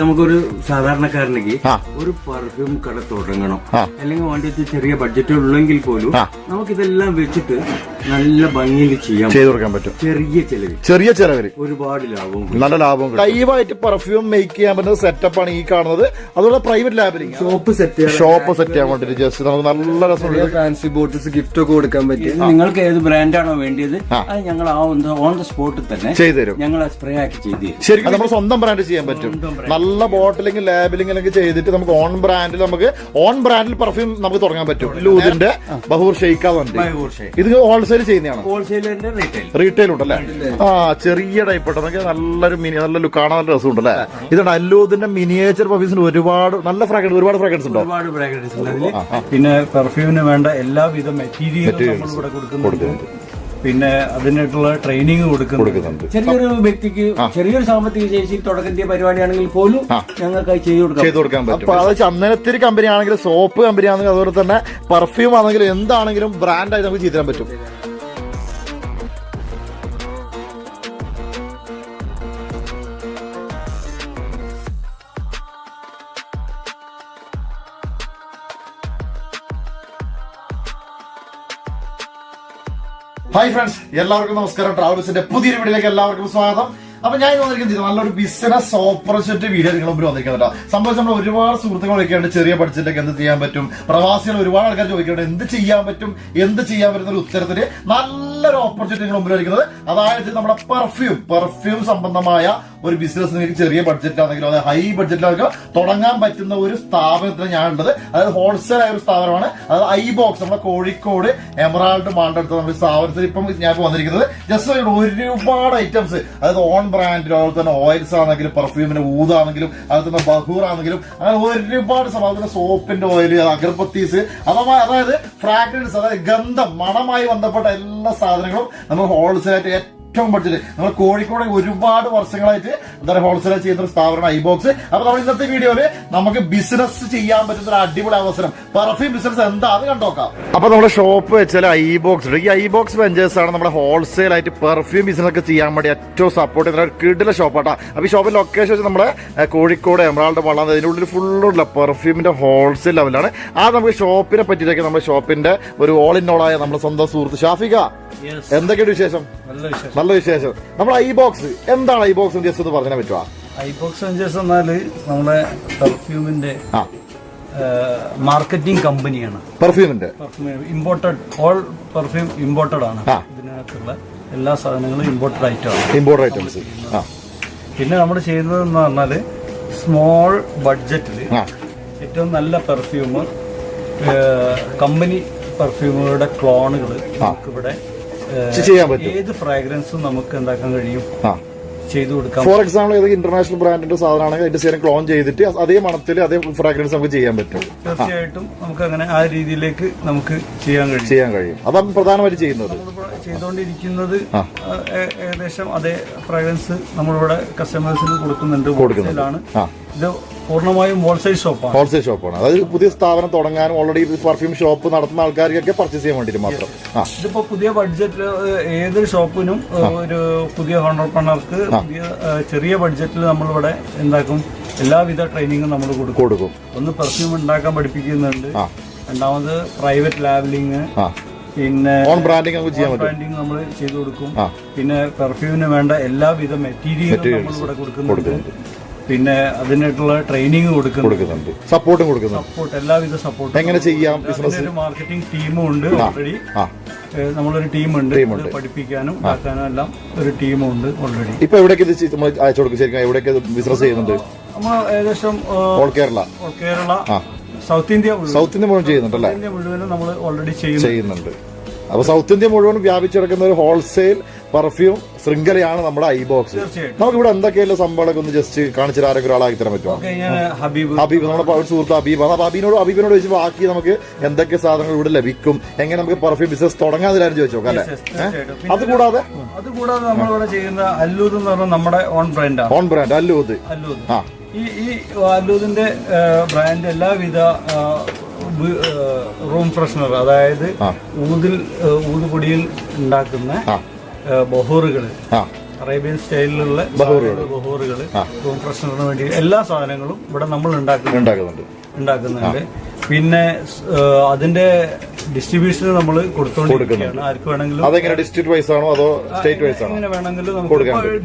നമുക്കൊരു സാധാരണക്കാരനെങ്കിൽ ഒരു പെർഫ്യൂം കട തുടങ്ങണം. അല്ലെങ്കിൽ വേണ്ടിയിട്ട് ചെറിയ ബഡ്ജറ്റ് ഉള്ളെങ്കിൽ പോലും. നമുക്കിതെല്ലാം വെച്ചിട്ട് നല്ല ഭംഗിയിൽ ചെയ്യാം ചെയ്തു കൊടുക്കാൻ പറ്റും. ചെറിയ ചെലവിൽ. ചെറിയ ചെലവിൽ ഒരുപാട് ലാഭം നല്ല ലാഭം ലൈവായിട്ട് പെർഫ്യൂം മേക്ക് ചെയ്യാൻ പറ്റുന്ന സെറ്റപ്പ് ആണ് ഈ കാണുന്നത്. അതുപോലെ private labelling shop set shop set ചെയ്യാൻ വേണ്ടിട്ട് ജസ്റ്റ് നമുക്ക് നല്ല രസമുള്ള ഫാൻസി ബോട്ടിൽസ് ഗിഫ്റ്റ് ഒക്കെ കൊടുക്കാൻ പറ്റും. നിങ്ങൾക്ക് ഏത് ബ്രാൻഡാണോ വേണ്ടിയത് അത് ഞങ്ങൾ ആ ഓൺ ദ സ്പോട്ടിൽ തന്നെ ചെയ്തുതരും ഞങ്ങൾ സ്പ്രേ ആക്കി ചെയ്ത് തരും. ശരിക്കും നമ്മൾ സ്വന്തം ബ്രാൻഡ് ചെയ്യാൻ പറ്റും. നല്ല ബോട്ടിലിംഗ് ലാബിലിംഗ് ഒക്കെ ചെയ്തിട്ട് നമുക്ക് ഓൺ ബ്രാൻഡിൽ നമുക്ക് ഓൺ ബ്രാൻഡിൽ പെർഫ്യൂം നമുക്ക് തുടങ്ങാൻ പറ്റും. ലൂതിന്റെ ബഹൂർ ഷെയ്ക്കാവുണ്ട് വണ്ടി. ഇത് ഹോൾസെയിൽ ചെയ്യുന്നതാണ്? ഹോൾസെയിലിന്റെ റീറ്റെയിൽ ഉണ്ടല്ലേ? ആ ചെറിയ ടൈപ്പ് നമുക്ക് നല്ലൊരു മിനി നല്ല ലുക്ക് കാണാൻ നല്ല രസമുണ്ട് അല്ലേ? ഇതാണ് അല്ലൂതിന്റെ മിനിയേച്ചർ പെർഫ്യൂംസിന് ഒരുപാട് നല്ല ഫ്രാഗ്രൻസ് ഒരുപാട് ഫ്രാഗ്രൻസ് ഉണ്ടോ? ഒരുപാട് ഫ്രാഗ്രൻസ് ഉണ്ട്. അതിൽ പിന്നെ പെർഫ്യൂമിന് വേണ്ട എല്ലാവിധ മെറ്റീരിയലും ഇവിടെ കൊടുക്കുന്നുണ്ട്. പിന്നെ അതിനായിട്ടുള്ള ട്രെയിനിങ് കൊടുക്കുന്നുണ്ട്. ചെറിയൊരു വ്യക്തിക്ക് ചെറിയൊരു സാമ്പത്തിക ശേഷി തുടക്കത്തിയ പരിപാടിയാണെങ്കിൽ പോലും ഞങ്ങൾക്ക് ചെയ്തു കൊടുക്കാം ചെയ്ത് കൊടുക്കാൻ പറ്റും. അപ്പൊ അത് ചന്ദനത്തിരി കമ്പനി ആണെങ്കിലും സോപ്പ് കമ്പനി ആണെങ്കിലും അതുപോലെ തന്നെ പെർഫ്യൂം ആണെങ്കിലും എന്താണെങ്കിലും ബ്രാൻഡായി നമുക്ക് ചെയ്തു തരാൻ പറ്റും. ഹായ് ഫ്രണ്ട്സ് എല്ലാവർക്കും നമസ്കാരം. ട്രാവൽസിന്റെ പുതിയൊരു വീഡിയോയിലേക്ക് എല്ലാവർക്കും സ്വാഗതം. അപ്പൊ ഞാൻ ഇന്ന് വന്നിരിക്കുന്നത് നല്ലൊരു ബിസിനസ് ഓപ്പർച്യൂണിറ്റി വീഡിയോ നിങ്ങൾ മുമ്പിൽ വന്നിരിക്കുന്നുണ്ട് സംഭവിച്ച നമ്മൾ ഒരുപാട് സുഹൃത്തുക്കൾ ചോദിക്കുന്നുണ്ട് ചെറിയ ബഡ്ജറ്റിലേക്ക് എന്ത് ചെയ്യാൻ പറ്റും പ്രവാസികൾ ഒരുപാട് ആൾക്കാർ ചോദിക്കുന്നുണ്ട് എന്ത് ചെയ്യാൻ പറ്റും എന്ത് ചെയ്യാൻ പറ്റുന്ന ഒരു ഉത്തരത്തിന് നല്ലൊരു ഓപ്പർച്യൂണിറ്റി നിങ്ങൾ മുമ്പിൽ വരിക്കുന്നത് അതായത് നമ്മുടെ പെർഫ്യൂം പെർഫ്യൂം സംബന്ധമായ ഒരു ബിസിനസ് നിങ്ങൾക്ക് ചെറിയ ബഡ്ജറ്റിലാണെങ്കിലും അതായത് ഹൈ ബഡ്ജറ്റിലാണെങ്കിലും തുടങ്ങാൻ പറ്റുന്ന ഒരു സ്ഥാപനത്തിന് ഞാൻ ഉള്ളത് അതായത് ഹോൾസെയിൽ ആയ ഒരു സ്ഥാപനമാണ്. അതായത് ഐ ബോക്സ് നമ്മുടെ കോഴിക്കോട് എമറാൾഡ് മാണ്ടെടുത്ത നമ്മുടെ സ്ഥാപനത്തിൽ ഇപ്പം ഞാൻ വന്നിരിക്കുന്നത്. ജസ്റ്റ് ഒരുപാട് ഐറ്റംസ് അതായത് ഓൺ ബ്രാൻഡിൽ അതുപോലെ തന്നെ ഓയിൽസ് ആണെങ്കിലും പെർഫ്യൂമിന്റെ ഊതാണെങ്കിലും അതുപോലെ തന്നെ ബഹൂർ ആണെങ്കിലും അങ്ങനെ ഒരുപാട് സംഭവം സോപ്പിന്റെ ഓയിൽ അഗർബത്തീസ് അഥവാ അതായത് ഫ്രാഗ്രൻസ് അതായത് ഗന്ധം മണമായി ബന്ധപ്പെട്ട എല്ലാ സാധനങ്ങളും നമ്മൾ ഹോൾസെയിൽ ആയിട്ട് ഏറ്റവും ബഡ്ജറ്റ് നമ്മൾ കോഴിക്കോട് ഒരുപാട് വർഷങ്ങളായിട്ട് എന്താ പറയുക ഹോൾസെയിൽ ചെയ്യുന്ന ഒരു സ്ഥാപനമാണ് ഐബോക്സ് അപ്പൊ നമ്മൾ ഇന്നത്തെ വീഡിയോയിൽ നമുക്ക് ബിസിനസ് ചെയ്യാൻ പറ്റുന്ന ഒരു അടിപൊളി അവസരം. പെർഫ്യൂം ബിസിനസ് എന്താ? അത് കണ്ടോക്കാം അപ്പൊ നമ്മുടെ ഷോപ്പ് വെച്ചാൽ ഐബോക്സ് ബോക്സ് ഈ ഐബോക്സ് വെഞ്ചേഴ്സ് ആണ് നമ്മുടെ ഹോൾസെയിൽ ആയിട്ട് പെർഫ്യൂം ബിസിനസ് ഒക്കെ ചെയ്യാൻ വേണ്ടി ഏറ്റവും സപ്പോർട്ട് ചെയ്യുന്ന ഒരു കിടില ഷോപ്പാട്ടാ അപ്പൊ ഈ ഷോപ്പിന്റെ ലൊക്കേഷൻ വെച്ച് നമ്മുടെ കോഴിക്കോട് എമറാൾഡ് വള്ളം അതിന്റെ ഉള്ളിൽ ഫുള്ളുള്ള പെർഫ്യൂമിന്റെ ഹോൾസെയിൽ ലെവലാണ് ആ നമുക്ക് ഷോപ്പിനെ പറ്റിയിട്ടൊക്കെ നമ്മുടെ ഷോപ്പിന്റെ ഒരു ഓൾ ഇൻ ഓൾ ആയ നമ്മുടെ സ്വന്തം സുഹൃത്ത് ഷാഫിക. എന്തൊക്കെയാണ് വിശേഷം. നല്ല വിശേഷം. നമ്മൾ ഐ ബോക്സ് എന്താണ് ഐ ബോക്സ് ജസ്റ്റ് എന്ന് പറഞ്ഞാൽ പറ്റുമോ ബോക്സ് വെഞ്ചേഴ്സ് എന്നാൽ നമ്മുടെ പെർഫ്യൂമിന്റെ ആ. മാർക്കറ്റിംഗ് കമ്പനിയാണ് പെർഫ്യൂമിന്റെ perfume imported all perfume imported ആണ്. ആ. ഇതിനകത്തുള്ള എല്ലാ സാധനങ്ങളും ഇമ്പോർട്ടഡ് ആണ്. ഇമ്പോർട്ടന്റ് ഐറ്റംസ് ആ. പിന്നെ നമ്മൾ ചെയ്യുന്നത് എന്ന് പറഞ്ഞാൽ സ്മോൾ ബഡ്ജറ്റിൽ ആ. ഏറ്റവും നല്ല പെർഫ്യൂം കമ്പനി പെർഫ്യൂമുകളുടെ ക്ലോണുകൾ നമുക്കിവിടെ ചെയ്യാൻ പറ്റും. ഏത് ഫ്രാഗ്രൻസും നമുക്ക് ഉണ്ടാക്കാൻ കഴിയും? ആ. ചെയ്തു കൊടുക്കാം ഫോർ എക്സാമ്പിൾ ഏതൊക്കെ ഇന്റർനാഷണൽ ബ്രാൻഡിന്റെ സാധനമാണെങ്കിൽ അതിന്റെ സേരം ക്ലോൺ ചെയ്തിട്ട് അതേ മണത്തിൽ അതേ ഫ്രാഗ്രൻസ് നമുക്ക് ചെയ്യാൻ പറ്റും. തീർച്ചയായിട്ടും നമുക്ക് അങ്ങനെ ആ രീതിയിലേക്ക് നമുക്ക് ചെയ്യാൻ കഴിയും. ചെയ്യാൻ കഴിയും. അതാണ് പ്രധാനമായിട്ട് ചെയ്യുന്നത്. ചെയ്തുകൊണ്ടിരിക്കുന്നത് ഏകദേശം അതേ ഫ്രാഗ്രൻസ് നമ്മളിവിടെ കസ്റ്റമേഴ്സിന് കൊടുക്കുന്നുണ്ട് കൊടുക്കുന്നതാണ് ഇത് പൂർണമായും ഹോൾസെയിൽ ഷോപ്പാണ് ഹോൾസെയിൽ ഷോപ്പാണ് അതായത് പുതിയ സ്ഥാപനം തുടങ്ങാനും ഓൾറെഡി പെർഫ്യൂം ഷോപ്പ് നടത്തുന്ന ആൾക്കാർക്കൊക്കെ പർച്ചേസ് ചെയ്യാൻ വേണ്ടിയിട്ട് മാത്രം. ആ. ഇതിപ്പോ പുതിയ ബഡ്ജറ്റിൽ ഏതൊരു ഷോപ്പിനും ഒരു പുതിയ ഹോണ്ടർപ്രണർക്ക് പുതിയ ചെറിയ ബഡ്ജറ്റിൽ നമ്മളിവിടെ എന്താക്കും എല്ലാവിധ ട്രെയിനിങ്ങും നമ്മൾ കൊടുക്കും. കൊടുക്കും. ഒന്ന് പെർഫ്യൂം ഉണ്ടാക്കാൻ പഠിപ്പിക്കുന്നുണ്ട്. രണ്ടാമത് പ്രൈവറ്റ് ലാബിലിങ് പിന്നെ ഓൺ ബ്രാൻഡിങ് നമുക്ക് ചെയ്യാൻ പറ്റും. ബ്രാൻഡിങ് നമ്മൾ ചെയ്തു കൊടുക്കും. പിന്നെ പെർഫ്യൂമിന് വേണ്ട എല്ലാവിധ മെറ്റീരിയലും നമ്മൾ ഇവിടെ കൊടുക്കുന്നുണ്ട്. പിന്നെ അതിനായിട്ടുള്ള ട്രെയിനിങ് കൊടുക്കുന്നുണ്ട്. സപ്പോർട്ടും കൊടുക്കുന്നുണ്ട്. സപ്പോർട്ട് എല്ലാവിധ സപ്പോർട്ടും എങ്ങനെ ചെയ്യാം ബിസിനസ് ഒരു മാർക്കറ്റിംഗ് ടീമും ഉണ്ട് ഓൾറെഡി നമ്മളൊരു ടീമുണ്ട് ഇത് പഠിപ്പിക്കാനും ഉണ്ടാക്കാനും എല്ലാം ഒരു ടീമും ഉണ്ട് ഓൾറെഡി ഇപ്പൊ എവിടേക്ക് ഇത് ചെ- നമ്മൾ അയച്ചു കൊടുക്കും? ശരിക്കും എവിടേക്ക് ബിസിനസ് ചെയ്യുന്നുണ്ട്? നമ്മൾ ഏകദേശം all Kerala. All Kerala South India മുഴുവൻ. സൗത്ത് ഇന്ത്യ മുഴുവൻ ചെയ്യുന്നുണ്ടല്ലേ? ഇന്ത്യ മുഴുവനും നമ്മൾ ഓൾറെഡി ചെയ്യുന്നു ചെയ്യുന്നുണ്ട്. അപ്പൊ സൗത്ത് ഇന്ത്യ മുഴുവൻ വ്യാപിച്ചെടുക്കുന്ന ഒരു ഹോൾസെയിൽ പെർഫ്യൂം ശൃംഖലയാണ് നമ്മുടെ ഐ ബോക്സ് നമുക്ക് ഇവിടെ എന്തൊക്കെയല്ല സംഭവങ്ങളൊക്കെ ഒന്ന് ജസ്റ്റ് കാണിച്ചു ആരെങ്കിലും ഒരാളാക്കി തരാൻ പറ്റുമോ? ഹബീബ്. ഹബീബ് നമ്മുടെ ഒരു സുഹൃത്ത് ഹബീബ്. അപ്പൊ ഹബീബിനോട് ഹബീബിനോട് ചോദിച്ചു ബാക്കി നമുക്ക് എന്തൊക്കെ സാധനങ്ങൾ ഇവിടെ ലഭിക്കും? എങ്ങനെ നമുക്ക് പെർഫ്യൂം ബിസിനസ് തുടങ്ങാതില്ലാരും ചോദിച്ചു നോക്കാം അല്ലെ? അത് കൂടാതെ? അത് കൂടാതെ നമ്മൾ നമ്മളിവിടെ ചെയ്യുന്ന അല്ലൂത് എന്ന് പറഞ്ഞാൽ നമ്മുടെ ഓൺ ബ്രാൻഡാണ് ഓൺ ബ്രാൻഡ് അല്ലൂത് അല്ലൂത് ആ. ഈ ഈ അല്ലൂതിന്റെ ബ്രാൻഡ് എല്ലാവിധ റൂം ഫ്രഷ്നർ അതായത്. ഊതിൽ ഊതുപൊടിയിൽ ഉണ്ടാക്കുന്ന ബഹോറുകൾ അറേബ്യൻ സ്റ്റൈലിലുള്ള ബഹൂറുകൾ റൂം ഫ്രഷ്നറിന് വേണ്ടി എല്ലാ സാധനങ്ങളും ഇവിടെ നമ്മൾ ഉണ്ടാക്കുന്നു ഉണ്ടാക്കുന്നുണ്ട്. ഉണ്ടാക്കുന്നുണ്ട്. പിന്നെ അതിന്റെ ഡിസ്ട്രിബ്യൂഷൻ നമ്മൾ കൊടുത്തോണ്ടിരിക്കുകയാണ്. ആർക്ക് വേണമെങ്കിലും അതെങ്ങനെ ഡിസ്ട്രിക്ട് വൈസ് ആണോ അതോ സ്റ്റേറ്റ് വൈസ് ആണോ? എങ്ങനെ വേണമെങ്കിലും നമുക്ക്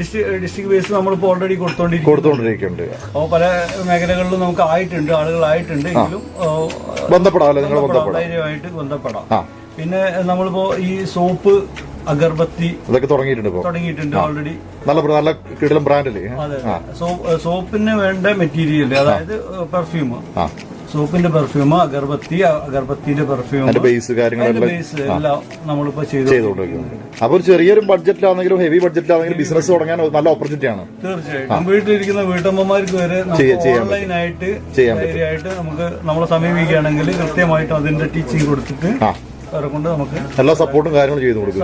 ഡിസ്ട്രിക്ട് വൈസ് നമ്മളിപ്പോൾ ഓൾറെഡി കൊടുത്തോണ്ടിരിക്കുന്നുണ്ട്. അപ്പോൾ പല മേഖലകളിലും നമുക്ക് ആയിട്ടുണ്ട് ആളുകളായിട്ടുണ്ട് എങ്കിലും ബന്ധപ്പെടാം ധൈര്യമായിട്ട് ബന്ധപ്പെടാം. പിന്നെ നമ്മളിപ്പോ ഈ സോപ്പ് അഗർബത്തി ഇതൊക്കെ തുടങ്ങിയിട്ടുണ്ട് തുടങ്ങിയിട്ടുണ്ട് ഓൾറെഡി നല്ല നല്ല കിടലം ബ്രാൻഡല്ലേ സോപ്പിന് വേണ്ട മെറ്റീരിയൽ അതായത് പെർഫ്യൂം സോപ്പിന്റെ പെർഫ്യൂം അഗർബത്തി അഗർബത്തിന്റെ പെർഫ്യൂം ബേസ് ബേസ് എല്ലാം നമ്മളിപ്പോ ചെയ്തു ചെയ്തുകൊണ്ടിരിക്കുന്നത് അപ്പൊ ചെറിയൊരു ബഡ്ജറ്റിലാണെങ്കിലും ഹെവി ബഡ്ജറ്റിലാണെങ്കിലും ബിസിനസ് തുടങ്ങാൻ നല്ല ഓപ്പർച്യൂണിറ്റി ആണ്. തീർച്ചയായിട്ടും വീട്ടിലിരിക്കുന്ന വീട്ടമ്മമാർക്ക് വരെ ഓൺലൈനായിട്ട് ചെയ്യാൻ നമുക്ക് നമ്മളെ സമീപിക്കുകയാണെങ്കിൽ കൃത്യമായിട്ട് അതിന്റെ ടീച്ചിങ് കൊടുത്തിട്ട് അവരെ കൊണ്ട് നമുക്ക് എല്ലാ സപ്പോർട്ടും കാര്യങ്ങളും ചെയ്തു കൊടുക്കും.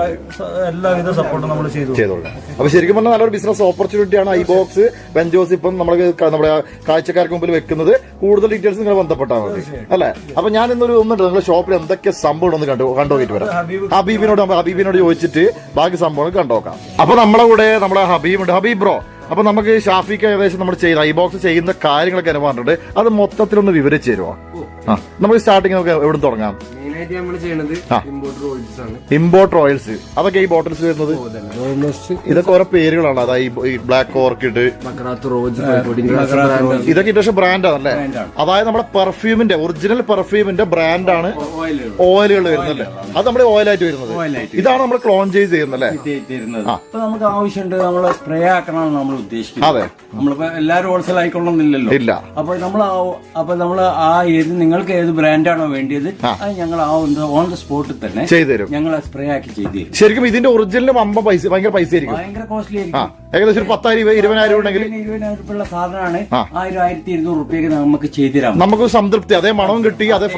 എല്ലാവിധ സപ്പോർട്ടും നമ്മൾ ചെയ്തു ചെയ്തു കൊടുക്കാം. അപ്പൊ ശരിക്കും പറഞ്ഞാൽ നല്ലൊരു ബിസിനസ് ഓപ്പർച്യൂണിറ്റി ആണ് ഐ ബോക്സ് വെഞ്ചോസ് ഇപ്പം നമ്മുടെ നമ്മുടെ കാഴ്ചക്കാർക്ക് മുമ്പിൽ വെക്കുന്നത്. കൂടുതൽ ഡീറ്റെയിൽസ് നിങ്ങൾ ബന്ധപ്പെട്ടാൽ മതി. അല്ലെ? അപ്പൊ ഞാൻ ഇന്നൊരു ഒന്നുണ്ട്. നിങ്ങളുടെ ഷോപ്പിൽ എന്തൊക്കെ സംഭവം ഒന്ന് കണ്ടു കണ്ടുപോയിട്ട് വരാം. ഹബീബ് ഹബീബിനോട് ഹബീബിനോട് ചോദിച്ചിട്ട് ബാക്കി സംഭവങ്ങൾ കണ്ടുനോക്കാം അപ്പൊ നമ്മുടെ കൂടെ നമ്മുടെ ഹബീബുണ്ട്. ഹബീബ് ബ്രോ അപ്പൊ നമുക്ക് ഷാഫിക്ക് ഏകദേശം നമ്മൾ ചെയ്ത ഐ ബോക്സ് ചെയ്യുന്ന കാര്യങ്ങളൊക്കെ പറഞ്ഞിട്ടുണ്ട്. അത് മൊത്തത്തിലൊന്ന് വിവരിച്ചു തരുമോ? ആ നമുക്ക് സ്റ്റാർട്ടിങ് നമുക്ക് എവിടെ തുടങ്ങാം? ഇമ്പോർട്ട് റോയൽസ് അതൊക്കെ ഈ ബോട്ടിൽസ് വരുന്നത്? ഇതൊക്കെ ഓരോ പേരുകളാണ്. അതായത് ഈ ബ്ലാക്ക് ഓർക്കിഡ് ഇതൊക്കെ ഇൻഡസ്ട്രി ബ്രാൻഡാണല്ലേ അതായത് നമ്മുടെ പെർഫ്യൂമിന്റെ ഒറിജിനൽ പെർഫ്യൂമിന്റെ ബ്രാൻഡാണ് ഓയിലുകൾ. വരുന്നത് അത് നമ്മുടെ ഓയിലായിട്ട് വരുന്നത്. ഇതാണ് നമ്മൾ ക്ലോൺ ചെയ്ത് ചെയ്യുന്നല്ലേ നമുക്ക് ആവശ്യമുണ്ട് നമ്മൾ സ്പ്രേ ആക്കണമെന്ന് നമ്മൾ ഉദ്ദേശിക്കുന്നത്. അതെ. നമ്മളിപ്പോ എല്ലാവരും ഹോൾസെയിൽ ആയിക്കൊള്ളണമെന്നില്ലല്ലോ. ഇല്ല. അപ്പൊ നമ്മൾ അപ്പൊ നമ്മൾ ആ ഏത് നിങ്ങൾക്ക് ഏത് ബ്രാൻഡാണോ വേണ്ടിയത് അത് ഞങ്ങൾ ആ ഓൺ ദ സ്പോട്ടിൽ തന്നെ ചെയ്തുതരും. ഞങ്ങൾ സ്പ്രേ ആക്കി ചെയ്തു ശരിക്കും ഇതിന്റെ ഒറിജിനൽ അമ്പ പൈസ ഭയങ്കര പൈസ ആയിരിക്കും. ഭയങ്കര കോസ്റ്റ്ലി ആ ആയിരിക്കും ഏകദേശം ഒരു പത്തായിരം ഇരുപതിനായിരം ഉണ്ടെങ്കിൽ ഇരുപതിനായിരം രൂപയുള്ള സാധനമാണ് ആ. ആയിരം ആയിരത്തി ഇരുന്നൂറ് റുപ്യക്ക് നമുക്ക് ചെയ്തു തരാം നമുക്ക് സംതൃപ്തി അതേ മണവും കിട്ടി അതേ